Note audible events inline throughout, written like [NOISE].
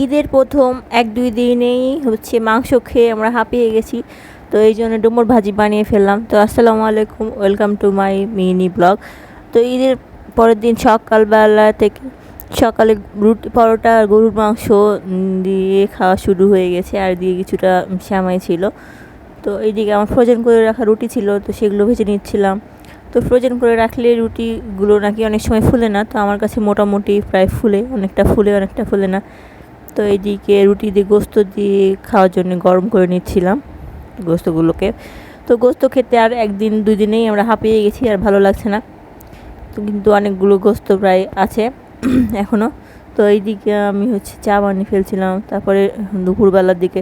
ঈদের প্রথম এক, দুই দিনেই হচ্ছে মাংস খেয়ে আমরা হাঁপিয়ে গেছি। তো এই জন্য ডুমুর ভাজি বানিয়ে ফেললাম। তো আসসালামু আলাইকুম, welcome to my mini blog. তো ঈদের পরের দিন সকালবেলা থেকে সকালে রুটি পরোটা আর গরুর মাংস দিয়ে খাওয়া শুরু হয়ে গেছে। আর দিয়ে কিছুটা শ্যামাই ছিল। তো এইদিকে আমার ফ্রোজেন করে রাখা রুটি ছিল, তো সেগুলো ভেজে নিচ্ছিলাম। তো ফ্রোজেন করে রাখলে রুটিগুলো নাকি অনেক সময় ফুলে না, তো আমার কাছে মোটামুটি প্রায় ফুলে, অনেকটা ফুলে অনেকটা ফুলে না। তো এইদিকে রুটি দিয়ে গোস্ত দিয়ে খাওয়ার জন্য গরম করে নিচ্ছিলাম গোস্তগুলোকে। তো গোস্ত খেতে আর একদিন দুই দিনেই আমরা হাঁপিয়ে গেছি আর ভালো লাগছে না। তো কিন্তু অনেকগুলো গোস্ত প্রায় আছে [CLEARS THROAT] এখনও তো এইদিকে আমি হচ্ছে চা বানিয়ে ফেলছিলাম, তারপরে দুপুরবেলার দিকে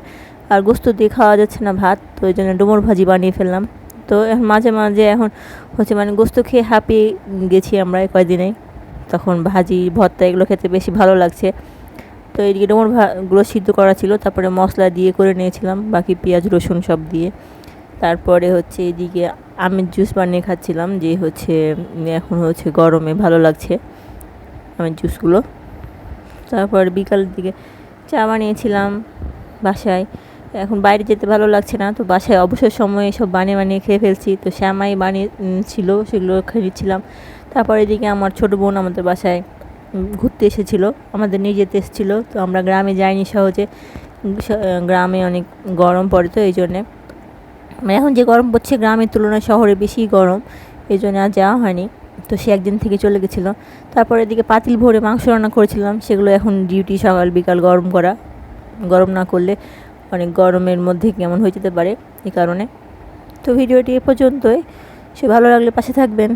আর গোস্ত দিয়ে খাওয়া যাচ্ছে না ভাত, তো ওই জন্য ডুমুর ভাজি বানিয়ে ফেললাম। তো এখন মাঝে মাঝে এখন হচ্ছে মানে গোস্ত খেয়ে হাঁপিয়ে গেছি আমরা এই তখন ভাজি, ভর্তা এগুলো খেতে বেশি ভালো লাগছে। তো এইদিকে ডুমুর ভাগুলো সিদ্ধ করা ছিল, তারপরে মশলা দিয়ে করে নিয়েছিলাম, বাকি পেঁয়াজ, রসুন সব দিয়ে। তারপরে হচ্ছে এদিকে আমের জুস বানিয়ে খাচ্ছিলাম, যে হচ্ছে, এখন হচ্ছে গরমে ভালো লাগছে আমের জুসগুলো। তারপর বিকালের দিকে চা বানিয়েছিলাম বাসায়। এখন বাইরে যেতে ভালো লাগছে না, তো বাসায় অবসর সময়ে সব বানিয়ে বানিয়ে খেয়ে ফেলছি, তো শ্যামাই বানিয়ে ছিল সেগুলো খেয়ে নিচ্ছিলাম। তারপর এদিকে আমার ছোটো বোন আমাদের বাসায় ঘুরতে এসেছিল। আমাদের নিয়ে যেতে এসেছিল। তো আমরা গ্রামে যাইনি সহজে। গ্রামে অনেক গরম পড়ে তো এই জন্যে। মানে এখন যে গরম পড়ছে গ্রামের তুলনায় শহরে বেশি গরম, এই জন্য আর যাওয়া হয়নি। তো সে একদিন থেকে চলে গেছিল। তারপর এদিকে পাতিল ভরে মাংস রান্না করেছিলাম। সেগুলো এখন ডিউটি সকাল, বিকাল গরম করা। গরম না করলে অনেক গরমের মধ্যে কেমন হয়ে যেতে পারে এই কারণে। তো ভিডিওটি এ পর্যন্তই। সে ভালো লাগলে পাশে থাকবেন।